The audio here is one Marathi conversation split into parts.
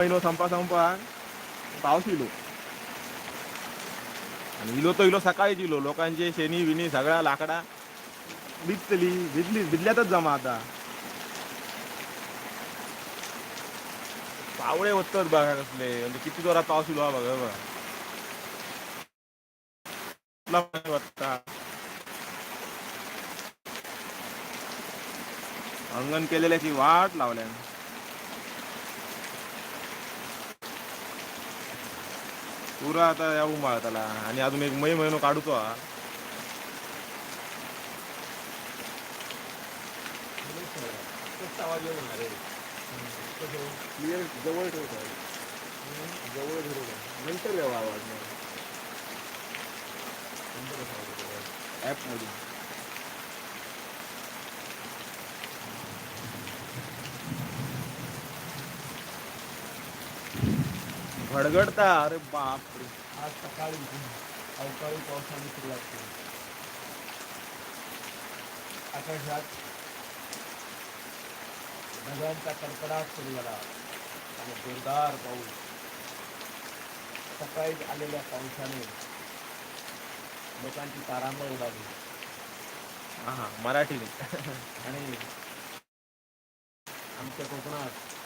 महिनो संपा संपा पाऊस इलो. आणि इलो तो इलो सकाळीच इलो. लोकांचे शेणी विणी सगळ्या लाकडा. भिजतली भिजली भिजल्यातच जमा आता. पावळे होतात बघा कसले. म्हणजे किती जोरात पाऊस इलो हा बघा बघा. तुला काय वाटतं? अंगण केलेल्याची वाट लावल्या पुरा आता या उंबाळ त्याला आणि अजून एक मै महिनो काढतो हा. क्लिअर जवळ ठेवतो. जवळ ठेवतो. नंतर यावा आवाज. ऍप भडगडता. अरे बापरे. आज सकाळी अवकाळी पावसाने सुरुवात केली. आकाशात ढगांचा कडकडाट सुरू झाला आणि जोरदार पाऊस. सकाळी आलेल्या पावसाने लोकांची तारांबळ उडाली. हा हा मराठी आणि आमच्या कोकणात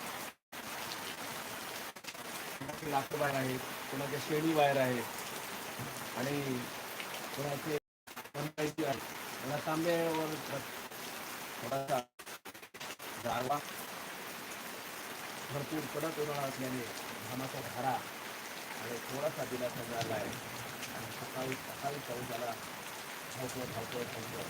कोणाचे लाकडं वायर आहेत कोणाच्या शेळी बाहेर आहेत आणि कोणाचे कोणाची आहेत. मला तांब्यावर थोडासा गारवा भरपूर कडक उन्हाळा असल्याने घामाचा धारा आणि थोडासा दिलासा झाला आहे. आणि सकाळी सकाळी पाऊस झाला धावतो धावतो धावतो